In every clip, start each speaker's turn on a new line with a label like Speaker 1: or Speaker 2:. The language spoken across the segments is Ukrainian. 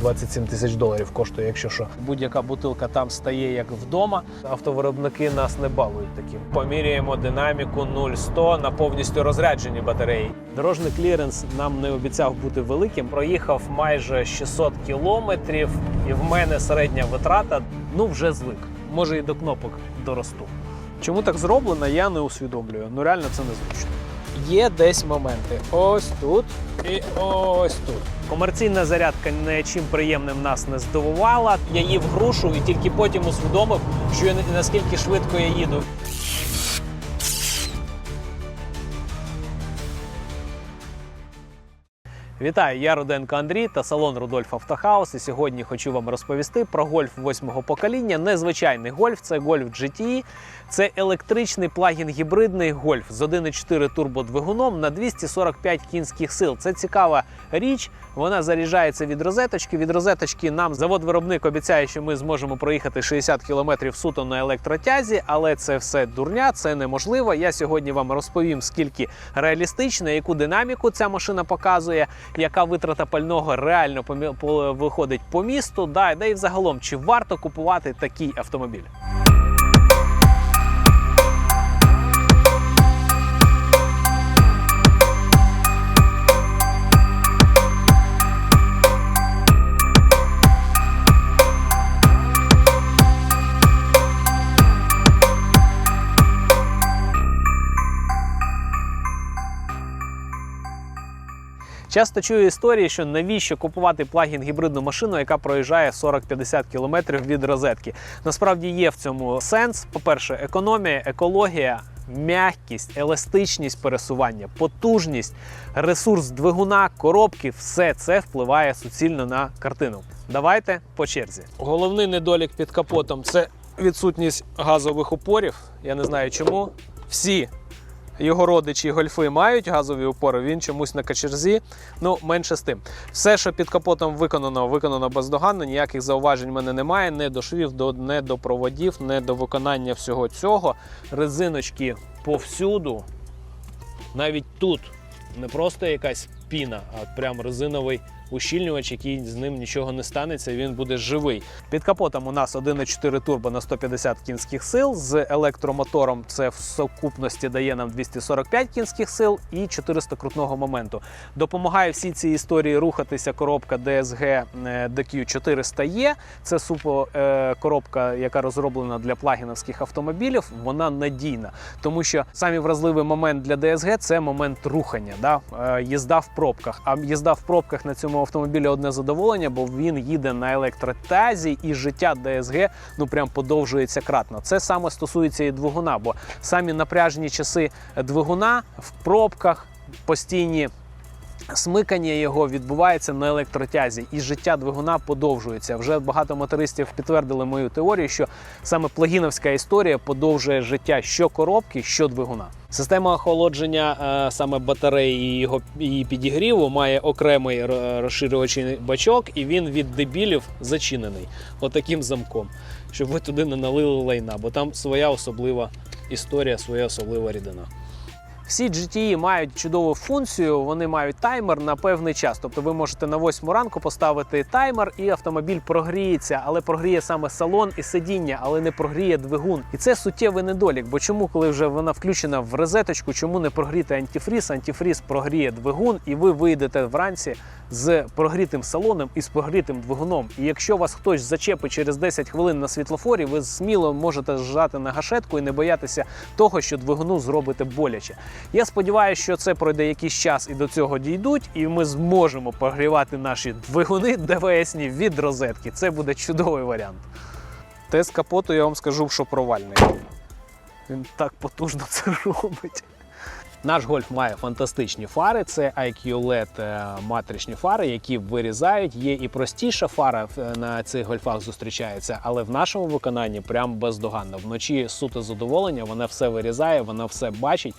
Speaker 1: 27 тисяч доларів коштує, якщо що. Будь-яка бутилка там стає як вдома. Автовиробники нас не балують таким. Поміряємо динаміку 0-100 на повністю розряджені батареї. Дорожній кліренс нам не обіцяв бути великим. Проїхав майже 600 кілометрів, і в мене середня витрата ну вже звик. Може і до кнопок доросту. Чому так зроблено, я не усвідомлюю. Ну реально це незручно. Є десь моменти. Ось тут і ось тут. Комерційна зарядка не чим приємним нас не здивувала. Я їв грушу і тільки потім усвідомив, що я наскільки швидко я їду. Вітаю, я Руденко Андрій та салон Рудольф Автохаус. І сьогодні хочу вам розповісти про гольф восьмого покоління. Незвичайний гольф, це гольф GTE. Це електричний плагін гібридний гольф з 1,4 турбодвигуном на 245 кінських сил. Це цікава річ. Вона заряджається від розеточки. Від розеточки нам завод-виробник обіцяє, що ми зможемо проїхати 60 км суто на електротязі, але це все дурня, це неможливо. Я сьогодні вам розповім, скільки реалістично, яку динаміку ця машина показує, яка витрата пального реально виходить по місту. Да, да і взагалом, чи варто купувати такий автомобіль. Часто чую історії, що навіщо купувати плагін гібридну машину, яка проїжджає 40-50 км від розетки. Насправді є в цьому сенс. По-перше, економія, екологія. М'якість, еластичність пересування, потужність, ресурс двигуна, коробки все це впливає суцільно на картину. Давайте по черзі. Головний недолік під капотом це відсутність газових упорів. Я не знаю чому. Всі його родичі гольфи мають газові упори, він чомусь на качерзі. Ну, менше з тим. Все, що під капотом виконано, виконано бездоганно, ніяких зауважень в мене немає. Не до швів, до, не до проводів, не до виконання всього цього. Резиночки повсюду. Навіть тут не просто якась піна, а прям резиновий ущільнювач, який з ним нічого не станеться, він буде живий. Під капотом у нас 1,4 турбо на 150 кінських сил. З електромотором це в сукупності дає нам 245 кінських сил і 400 крутного моменту. Допомагає всій цій історії рухатися коробка DSG е, DQ400E. Це супо е, коробка, яка розроблена для плагіновських автомобілів. Вона надійна, тому що самий вразливий момент для DSG – це момент рухання, да? е, їзда в пробках. А їзда в пробках на цьому автомобілі одне задоволення, бо він їде на електротазі, і життя ДСГ ну прям подовжується кратно. Це саме стосується і двигуна, бо самі напряжні часи двигуна в пробках постійні. Смикання його відбувається на електротязі, і життя двигуна подовжується. Вже багато мотористів підтвердили мою теорію, що саме плагіновська історія подовжує життя що коробки, що двигуна. Система охолодження е, саме батареї і його її підігріву має окремий р- розширювачий бачок, і він від дебілів зачинений отаким замком, щоб ви туди не налили лайна, бо там своя особлива історія, своя особлива рідина. Всі GTE мають чудову функцію, вони мають таймер на певний час. Тобто ви можете на 8 ранку поставити таймер, і автомобіль прогріється, але прогріє саме салон і сидіння, але не прогріє двигун. І це суттєвий недолік. Бо чому, коли вже вона включена в розеточку, чому не прогріти антифріз? Антифріз прогріє двигун, і ви вийдете вранці з прогрітим салоном і з прогрітим двигуном. І якщо вас хтось зачепить через 10 хвилин на світлофорі, ви сміло можете зжати на гашетку і не боятися того, що двигуну зробите боляче. Я сподіваюся, що це пройде якийсь час і до цього дійдуть, і ми зможемо прогрівати наші двигуни ДВСні від розетки. Це буде чудовий варіант. Тест капоту, я вам скажу, що провальний. Він так потужно це робить. Наш гольф має фантастичні фари. Це IQ LED е, матричні фари, які вирізають. Є і простіша фара е, на цих гольфах зустрічається, але в нашому виконанні прям бездоганно. Вночі суто задоволення, вона все вирізає, вона все бачить,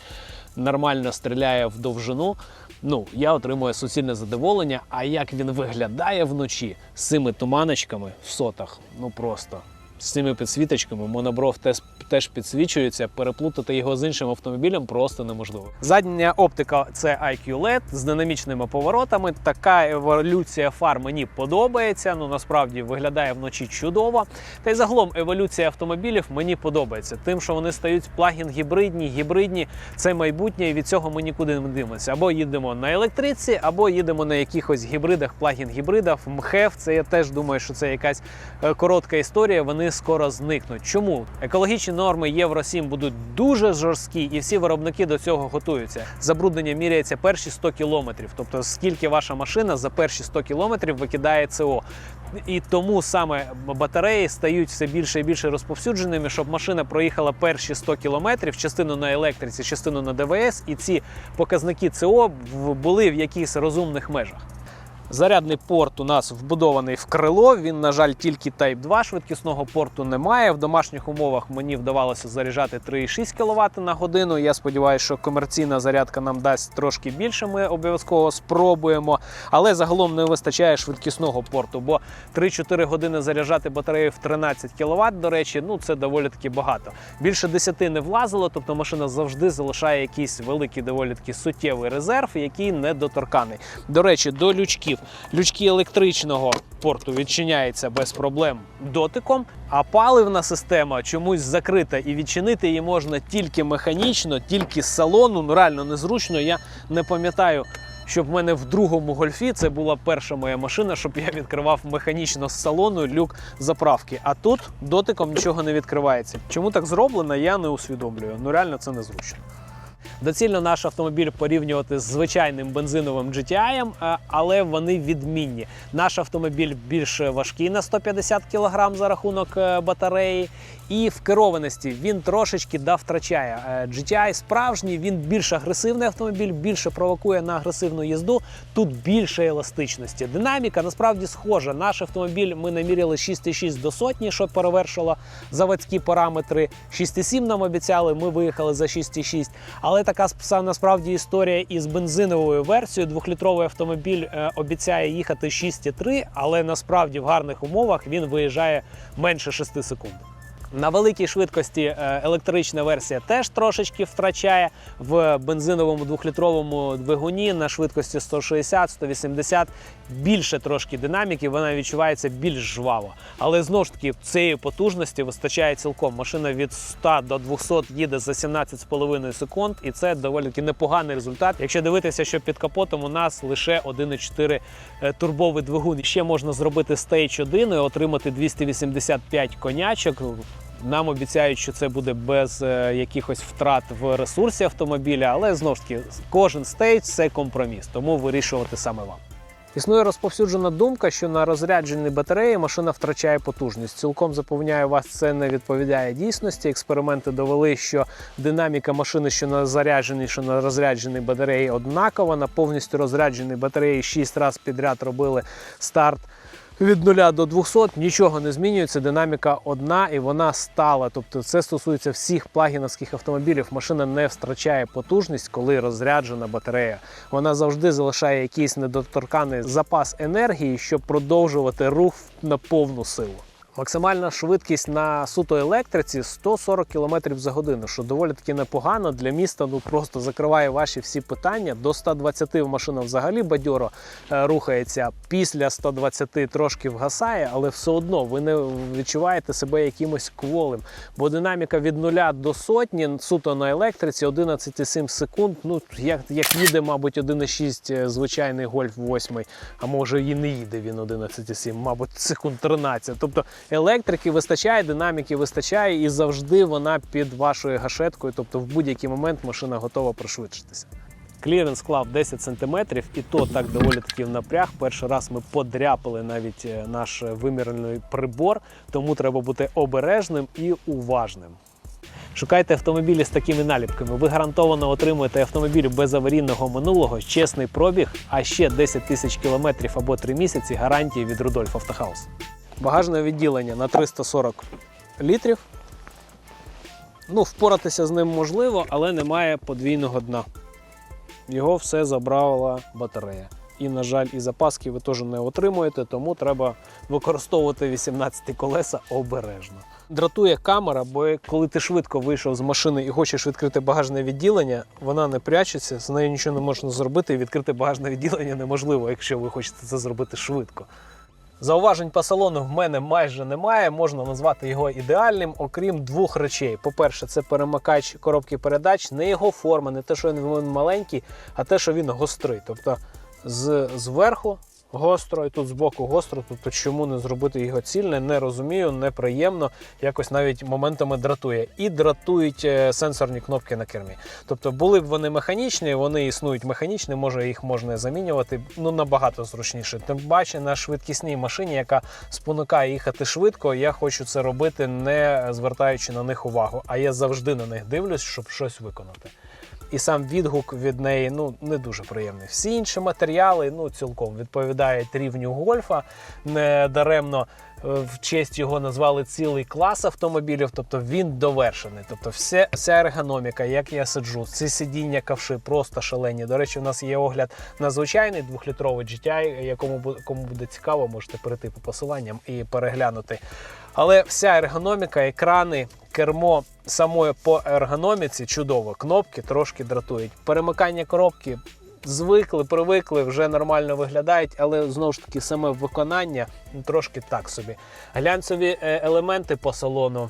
Speaker 1: нормально стріляє в довжину. Ну, я отримую суцільне задоволення. А як він виглядає вночі з цими туманочками в сотах, ну просто з цими підсвіточками. Монобров теж, теж підсвічується. Переплутати його з іншим автомобілем просто неможливо. Задня оптика це IQ LED з динамічними поворотами. Така еволюція фар мені подобається. Ну насправді виглядає вночі чудово. Та й загалом еволюція автомобілів мені подобається. Тим, що вони стають плагін гібридні, це майбутнє, і від цього ми нікуди не дивимося. Або їдемо на електриці, або їдемо на якихось гібридах, плагін гібридах. МХЕВ, це я теж думаю, що це якась е, коротка історія. Вони скоро зникнуть. Чому екологічні норми Євро 7 будуть дуже жорсткі, і всі виробники до цього готуються. Забруднення міряється перші 100 кілометрів. Тобто, скільки ваша машина за перші 100 кілометрів викидає СО. І тому саме батареї стають все більше і більше розповсюдженими, щоб машина проїхала перші 100 кілометрів, частину на електриці, частину на ДВС, і ці показники в- були в якихось розумних межах. Зарядний порт у нас вбудований в крило. Він, на жаль, тільки Type 2 швидкісного порту немає. В домашніх умовах мені вдавалося заряджати 3,6 кВт на годину. Я сподіваюся, що комерційна зарядка нам дасть трошки більше. Ми обов'язково спробуємо. Але загалом не вистачає швидкісного порту, бо 3-4 години заряджати батарею в 13 кВт, до речі, ну це доволі таки багато. Більше 10 не влазило, тобто машина завжди залишає якийсь великий, доволі таки суттєвий резерв, який недоторканий. До речі, до лючків. Лючки електричного порту відчиняються без проблем дотиком, а паливна система чомусь закрита і відчинити її можна тільки механічно, тільки з салону. Ну реально незручно. Я не пам'ятаю. Щоб в мене в другому гольфі це була перша моя машина, щоб я відкривав механічно з салону люк заправки. А тут дотиком нічого не відкривається. Чому так зроблено, я не усвідомлюю. Ну реально це незручно. Доцільно наш автомобіль порівнювати з звичайним бензиновим GTI, е, але вони відмінні. Наш автомобіль більш важкий на 150 кг за рахунок е, батареї, і в керованості він трошечки да втрачає. Е, GTI справжній, він більш агресивний автомобіль, більше провокує на агресивну їзду. Тут більше еластичності. Динаміка насправді схожа. Наш автомобіль ми наміряли 6,6 до сотні, що перевершило заводські параметри. 6,7 нам обіцяли, ми виїхали за 6,6. Але така сп- насправді історія із бензиновою версією. Двохлітровий автомобіль е, обіцяє їхати 6,3, але насправді в гарних умовах він виїжджає менше 6 секунд. На великій швидкості е, електрична версія теж трошечки втрачає в бензиновому двохлітровому двигуні на швидкості 160-180 більше трошки динаміки, вона відчувається більш жваво. Але знову ж таки цієї потужності вистачає цілком. Машина від 100 до 200 їде за 17,5 секунд, і це доволі таки непоганий результат. Якщо дивитися, що під капотом у нас лише 1,4 е, турбовий двигун. Ще можна зробити Stage 1 і отримати 285 конячок. Нам обіцяють, що це буде без е, якихось втрат в ресурсі автомобіля, але знову ж таки кожен стейдж це компроміс, тому вирішувати саме вам. Існує розповсюджена думка, що на розрядженій батареї машина втрачає потужність. Цілком запевняю вас, це не відповідає дійсності. Експерименти довели, що динаміка машини, що на зарядженій, що на розрядженій батареї однакова. На повністю розрядженій батареї 6 разів підряд робили старт від 0 до 200 нічого не змінюється. Динаміка одна і вона стала. Тобто, це стосується всіх плагіновських автомобілів. Машина не втрачає потужність, коли розряджена батарея. Вона завжди залишає якийсь недоторканий запас енергії, щоб продовжувати рух на повну силу. Максимальна швидкість на суто електриці 140 км за годину, що доволі таки непогано для міста. Ну просто закриває ваші всі питання. До 120 машина взагалі бадьоро е, рухається. Після 120 трошки вгасає, але все одно ви не відчуваєте себе якимось кволим. Бо динаміка від 0 до сотні суто на електриці 11,7 секунд. Ну як, як їде, мабуть, 1,6 е, звичайний гольф 8, а може і не їде він 11,7, мабуть, секунд 13. Тобто електрики вистачає, динаміки вистачає, і завжди вона під вашою гашеткою. Тобто в будь-який момент машина готова пришвидшитися. Кліренс склав 10 см, і то так доволі таки в напряг. Перший раз ми подряпали навіть е, наш вимірювальний прибор, тому треба бути обережним і уважним. Шукайте автомобілі з такими наліпками. Ви гарантовано отримуєте автомобіль без аварійного минулого, чесний пробіг, а ще 10 тисяч кілометрів або 3 місяці гарантії від Рудольф Автохаус. Багажне відділення на 340 літрів. Ну, впоратися з ним можливо, але немає подвійного дна. Його все забрала батарея. і, на жаль, і запаски ви теж не отримуєте, тому треба використовувати 18 колеса обережно. Дратує камера, бо коли ти швидко вийшов з машини і хочеш відкрити багажне відділення, вона не прячеться, з нею нічого не можна зробити, і відкрити багажне відділення неможливо, якщо ви хочете це зробити швидко. Зауважень по салону в мене майже немає. Можна назвати його ідеальним, окрім двох речей. По-перше, це перемикач коробки передач, не його форма, не те, що він маленький, а те, що він гострий. Тобто з, зверху гостро і тут збоку гостро. Тобто, чому не зробити його цільне, не розумію, неприємно, якось навіть моментами дратує. І дратують е, сенсорні кнопки на кермі. Тобто були б вони механічні, вони існують механічні, може їх можна замінювати ну набагато зручніше. Тим паче на швидкісній машині, яка спонукає їхати швидко, я хочу це робити, не звертаючи на них увагу. А я завжди на них дивлюсь, щоб щось виконати. І сам відгук від неї ну не дуже приємний. Всі інші матеріали ну цілком відповідають рівню гольфа. Не даремно е, в честь його назвали цілий клас автомобілів, тобто він довершений. Тобто, все, вся ергономіка, як я сиджу, ці сидіння ковши просто шалені. До речі, у нас є огляд на звичайний двохлітровий GTI, якому кому буде цікаво, можете перейти по посиланням і переглянути. Але вся ергономіка, екрани, кермо самої по ергономіці чудово. Кнопки трошки дратують. Перемикання коробки звикли, привикли, вже нормально виглядають, але знову ж таки саме виконання трошки так собі. Глянцеві е, елементи по салону.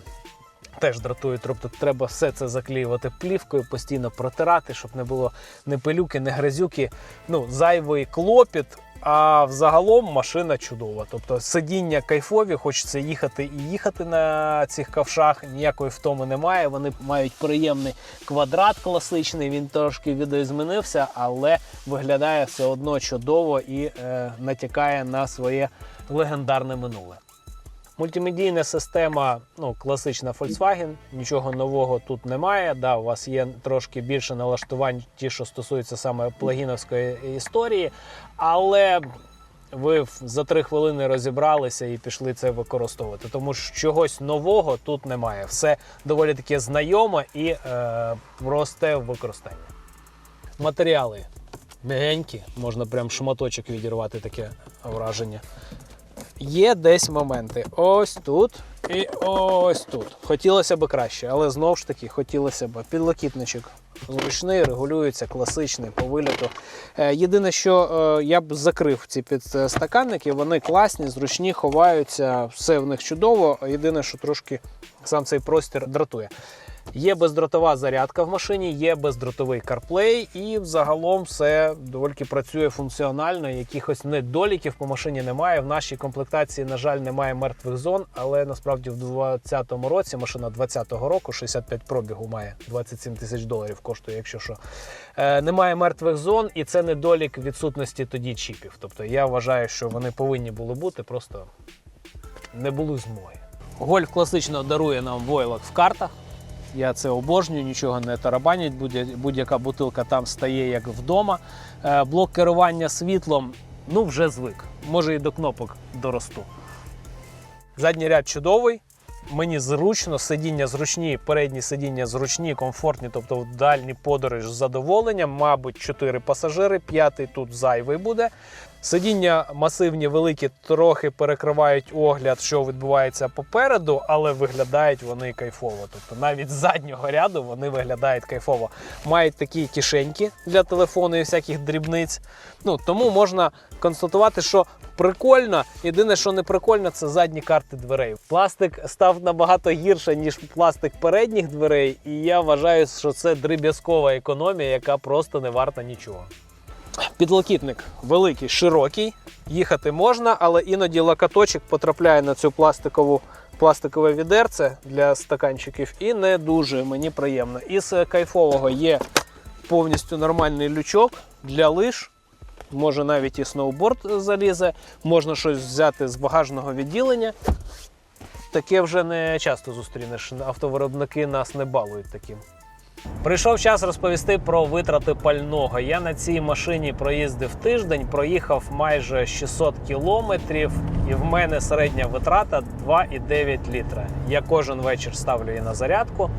Speaker 1: Теж дратують, тобто треба все це заклеювати плівкою, постійно протирати, щоб не було ні пилюки, ні грязюки, ну, зайвий клопіт. А взагалом машина чудова. Тобто сидіння кайфові, хочеться їхати і їхати на цих ковшах. Ніякої втоми немає. Вони мають приємний квадрат класичний. Він трошки відозмінився, але виглядає все одно чудово і е, натякає на своє легендарне минуле. Мультимедійна система, ну, класична Volkswagen, нічого нового тут немає. Да, у вас є трошки більше налаштувань, ті, що стосуються саме плагіновської історії, але ви за три хвилини розібралися і пішли це використовувати. Тому що чогось нового тут немає. Все доволі таке знайоме і е, просте в використанні. Матеріали м'ягенькі, можна прям шматочок відірвати таке враження. Є десь моменти. Ось тут і ось тут. Хотілося б краще, але знову ж таки хотілося б підлокітничок. Зручний, регулюється, класичний по виліту. Е, Єдине, що е, я б закрив ці підстаканники, вони класні, зручні, ховаються, все в них чудово. Єдине, що трошки сам цей простір дратує. Є бездротова зарядка в машині, є бездротовий CarPlay, і взагалом все доволі працює функціонально. Якихось недоліків по машині немає. В нашій комплектації, на жаль, немає мертвих зон, але насправді в 2020 році машина 2020 року 65 пробігу має 27 тисяч доларів коштує, якщо що. Е, немає мертвих зон, і це недолік відсутності тоді чіпів. Тобто я вважаю, що вони повинні були бути, просто не було змоги. Гольф класично дарує нам войлок в картах. Я це обожнюю, нічого не тарабанять. будь- Будь-яка бутилка там стає як вдома. Е, Блок керування світлом, ну вже звик. Може і до кнопок доросту. Задній ряд чудовий. Мені зручно, сидіння зручні, передні сидіння зручні, комфортні, тобто в дальні подорож з задоволенням. Мабуть, 4 пасажири, п'ятий тут зайвий буде. Сидіння масивні, великі, трохи перекривають огляд, що відбувається попереду, але виглядають вони кайфово. Тобто навіть з заднього ряду вони виглядають кайфово. Мають такі кишеньки для телефону і всяких дрібниць. Ну тому можна констатувати, що прикольно. Єдине, що не прикольно, це задні карти дверей. Пластик став набагато гірше, ніж пластик передніх дверей, і я вважаю, що це дріб'язкова економія, яка просто не варта нічого. Підлокітник великий, широкий. Їхати можна, але іноді лакаточок потрапляє на цю пластикову пластикове відерце для стаканчиків, і не дуже мені приємно. Із кайфового є повністю нормальний лючок для лиж. Може навіть і сноуборд залізе, можна щось взяти з багажного відділення. Таке вже не часто зустрінеш. Автовиробники нас не балують таким. Прийшов час розповісти про витрати пального. Я на цій машині проїздив тиждень, проїхав майже 600 кілометрів, і в мене середня витрата 2,9 літра. Я кожен вечір ставлю її на зарядку.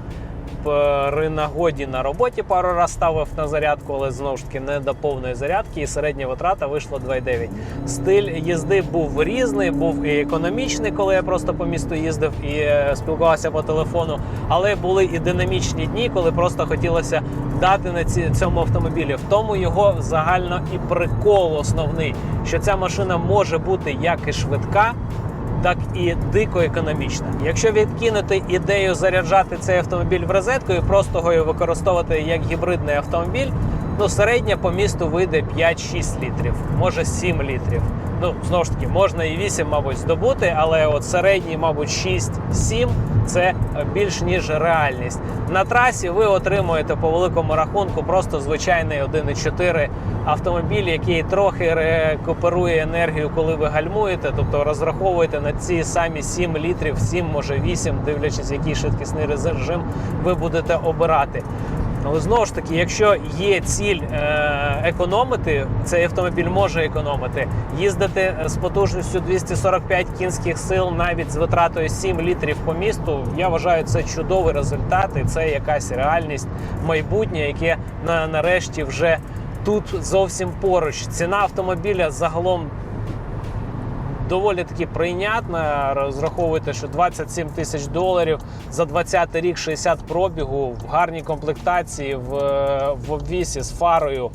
Speaker 1: При нагоді на роботі пару раз ставив на зарядку, але знову ж таки не до повної зарядки, і середня витрата вийшла 2,9. Стиль їзди був різний, був і економічний, коли я просто по місту їздив і е, спілкувався по телефону. Але були і динамічні дні, коли просто хотілося дати на ці, цьому автомобілі. В тому його загально і прикол основний, що ця машина може бути як і швидка, так і дико економічна. Якщо відкинути ідею заряджати цей автомобіль в розетку і просто його використовувати як гібридний автомобіль, ну середня по місту вийде 5-6 літрів, може 7 літрів. Ну, знову ж таки, можна і 8, мабуть, здобути, але от середній, мабуть, 6-7 це більш ніж реальність. На трасі ви отримуєте по великому рахунку просто звичайний 1,4 автомобіль, який трохи рекуперує енергію, коли ви гальмуєте, тобто розраховуєте на ці самі 7 літрів, 7, може 8, дивлячись, який швидкісний режим ви будете обирати. Але знову ж таки, якщо є ціль е, економити, цей автомобіль може економити. Їздити з потужністю 245 кінських сил навіть з витратою 7 літрів по місту. Я вважаю, це чудовий результат, і це якась реальність майбутнє, яке на, нарешті вже тут зовсім поруч. Ціна автомобіля загалом доволі таки прийнятна. Розраховуйте, що 27 тисяч доларів за 20 рік 60 пробігу в гарній комплектації, в, в обвісі з фарою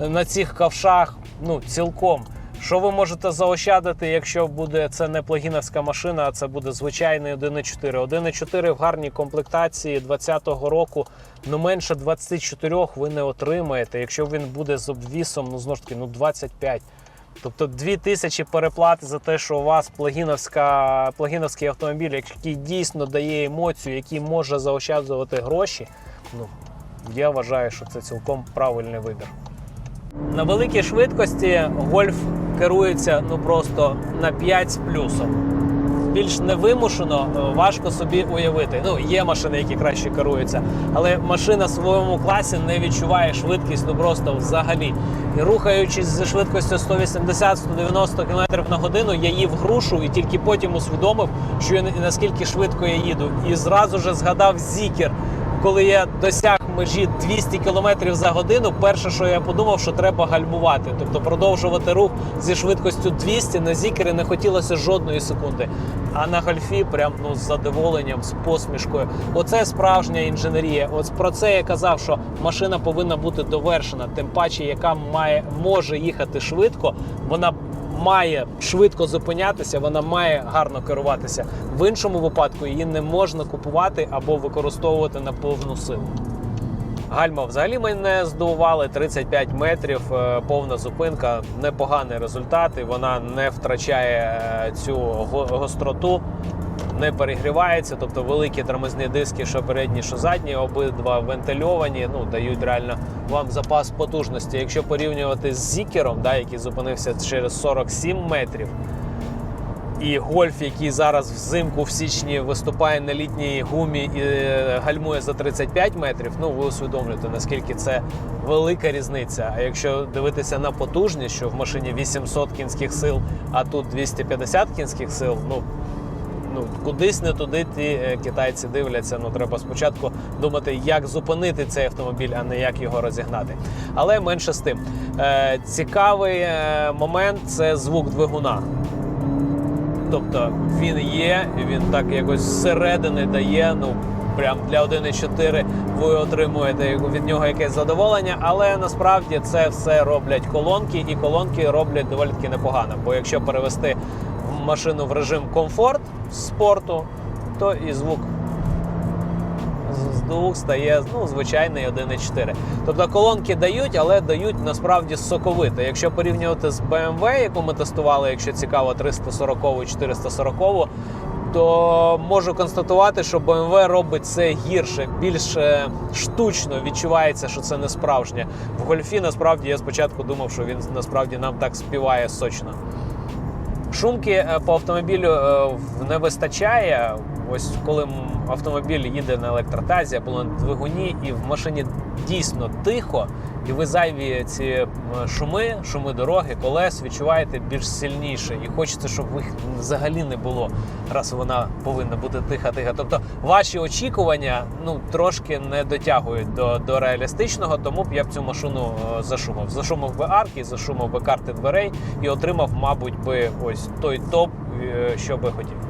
Speaker 1: на цих ковшах. Ну, цілком. Що ви можете заощадити, якщо буде це не плагіновська машина, а це буде звичайний 1.4. 1.4 в гарній комплектації 2020 року. Ну менше 24 ви не отримаєте. Якщо він буде з обвісом, ну знову ж таки, ну 25. Тобто 2000 переплати за те, що у вас плагіновська, плагіновський автомобіль, який дійсно дає емоцію, який може заощаджувати гроші. Ну я вважаю, що це цілком правильний вибір. На великій швидкості гольф керується ну просто на 5 з плюсом. Більш невимушено е, важко собі уявити. Ну, є машини, які краще керуються, але машина в своєму класі не відчуває швидкість ну просто взагалі. І рухаючись зі швидкістю 180-190 км на годину, я їв грушу і тільки потім усвідомив, що я наскільки швидко я їду. І зразу же згадав зікер. Коли я досяг межі 200 км за годину, перше, що я подумав, що треба гальмувати, тобто продовжувати рух зі швидкістю 200 на зікері не хотілося жодної секунди. А на гольфі прям ну з задоволенням, з посмішкою. Оце справжня інженерія. От про це я казав, що машина повинна бути довершена, тим паче, яка має може їхати швидко, вона має швидко зупинятися, вона має гарно керуватися. В іншому випадку її не можна купувати або використовувати на повну силу. Гальма взагалі мене здивували 35 метрів, е, повна зупинка, непоганий результат. І вона не втрачає е, цю гостроту, не перегрівається. Тобто великі тормозні диски, що передні, що задні, обидва вентильовані, ну дають реально вам запас потужності. Якщо порівнювати з зікером, да, який зупинився через 47 метрів. І гольф, який зараз взимку в січні виступає на літній гумі і е, гальмує за 35 метрів. Ну ви усвідомлюєте, наскільки це велика різниця. А якщо дивитися на потужність, що в машині 800 кінських сил, а тут 250 кінських сил, ну ну кудись не туди ті е, китайці дивляться. Ну треба спочатку думати, як зупинити цей автомобіль, а не як його розігнати. Але менше з тим. Е, цікавий е, момент це звук двигуна. Тобто він є, він так якось зсередини дає. Ну прям для 1.4 ви отримуєте від нього якесь задоволення, але насправді це все роблять колонки, і колонки роблять доволі таки непогано. Бо якщо перевести машину в режим комфорт спорту, то і звук з- двох стає ну, звичайний 1.4. Тобто колонки дають, але дають насправді соковито. Якщо порівнювати з BMW, яку ми тестували, якщо цікаво, 340 і 440, то можу констатувати, що BMW робить це гірше, більш е, штучно відчувається, що це не справжнє. В гольфі насправді я спочатку думав, що він насправді нам так співає сочно. Шумки е, по автомобілю е, не вистачає. Ось коли автомобіль їде на електротазі або на двигуні, і в машині дійсно тихо, і ви зайві ці шуми, шуми дороги, колес відчуваєте більш сильніше. І хочеться, щоб їх взагалі не було, раз вона повинна бути тиха-тиха. Тобто ваші очікування ну трошки не дотягують до, до реалістичного, тому б я б цю машину е, зашумав. Зашумав би арки, зашумав би карти дверей і отримав, мабуть, би ось той топ, е, що би хотів.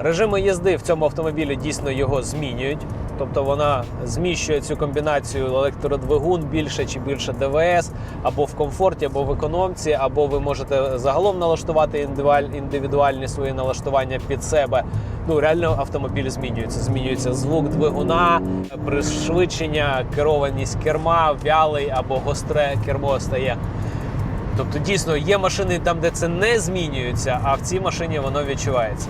Speaker 1: Режими їзди в цьому автомобілі дійсно його змінюють. Тобто вона зміщує цю комбінацію електродвигун більше чи більше ДВС, або в комфорті, або в економці, або ви можете загалом налаштувати індивідуальні свої налаштування під себе. Ну реально автомобіль змінюється. Змінюється звук двигуна, пришвидшення, керованість керма, вялий або гостре кермо стає. Тобто, дійсно є машини там, де це не змінюється, а в цій машині воно відчувається.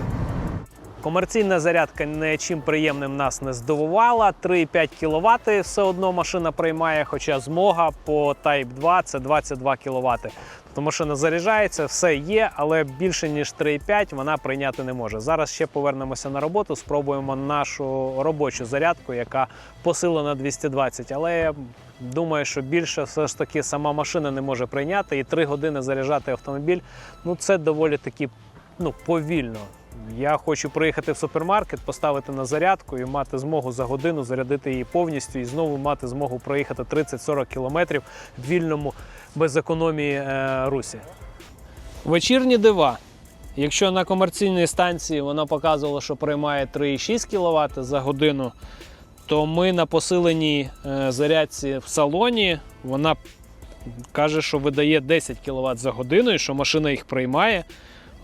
Speaker 1: Комерційна зарядка нічим приємним нас не здивувала. 3,5 кВт все одно машина приймає, хоча змога по Type 2 це 22 кВт. Тобто машина заряджається, все є, але більше ніж 3,5 вона прийняти не може. Зараз ще повернемося на роботу, спробуємо нашу робочу зарядку, яка посилена 220. Але я думаю, що більше все ж таки сама машина не може прийняти. І 3 години заряджати автомобіль ну це доволі таки ну, повільно. Я хочу приїхати в супермаркет, поставити на зарядку і мати змогу за годину зарядити її повністю і знову мати змогу проїхати 30-40 кілометрів в вільному без економії е, русі. Вечірні дива. Якщо на комерційній станції вона показувала, що приймає 3,6 кВт за годину, то ми на посиленій е, зарядці в салоні вона каже, що видає 10 кВт за годину і що машина їх приймає.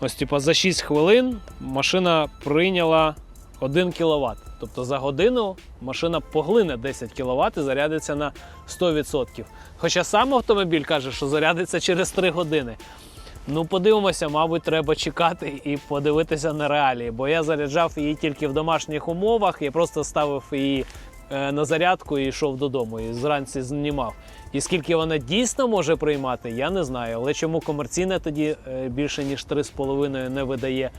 Speaker 1: Ось, типу, за 6 хвилин машина прийняла 1 кВт. Тобто за годину машина поглине 10 кВт і зарядиться на 100%. Хоча сам автомобіль каже, що зарядиться через 3 години. Ну, подивимося, мабуть, треба чекати і подивитися на реалії, бо я заряджав її тільки в домашніх умовах, я просто ставив її на зарядку і йшов додому, і зранці знімав. І скільки вона дійсно може приймати, я не знаю. Але чому комерційна тоді е, більше ніж 3,5 не видає.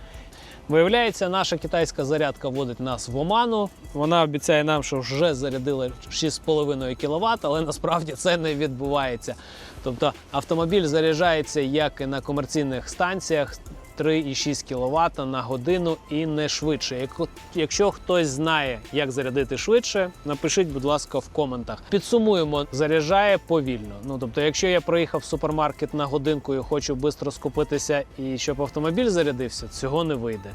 Speaker 1: Виявляється, наша китайська зарядка вводить нас в оману. Вона обіцяє нам, що вже зарядили 6,5 кВт, але насправді це не відбувається. Тобто автомобіль заряджається як і на комерційних станціях 3,6 кВт на годину і не швидше. Якщо хтось знає, як зарядити швидше, напишіть, будь ласка, в коментах. Підсумуємо, заряджає повільно. Ну тобто, якщо я приїхав в супермаркет на годинку і хочу швидко скупитися і щоб автомобіль зарядився, цього не вийде.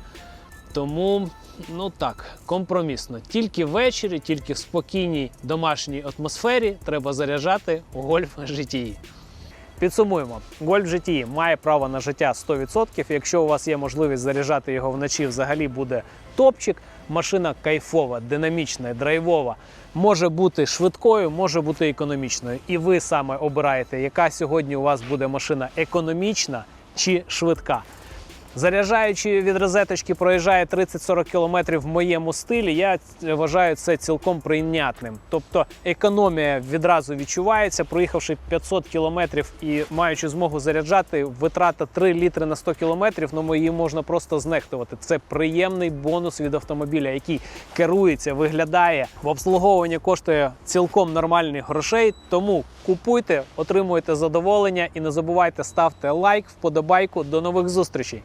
Speaker 1: Тому, ну так, компромісно. Тільки ввечері, тільки в спокійній домашній атмосфері треба заряджати гольф GTI. Підсумуємо, Golf GTI має право на життя 100%. Якщо у вас є можливість заряджати його вночі, взагалі буде топчик. Машина кайфова, динамічна, драйвова. Може бути швидкою, може бути економічною. І ви саме обираєте, яка сьогодні у вас буде машина економічна чи швидка. Заряджаючи від розеточки, проїжджає 30-40 км в моєму стилі. Я вважаю це цілком прийнятним. Тобто економія відразу відчувається. Проїхавши 500 км і маючи змогу заряджати, витрата 3 літри на 100 км, ну її можна просто знехтувати. Це приємний бонус від автомобіля, який керується, виглядає в обслуговуванні коштує цілком нормальних грошей. Тому купуйте, отримуйте задоволення і не забувайте ставте лайк, вподобайку. До нових зустрічей.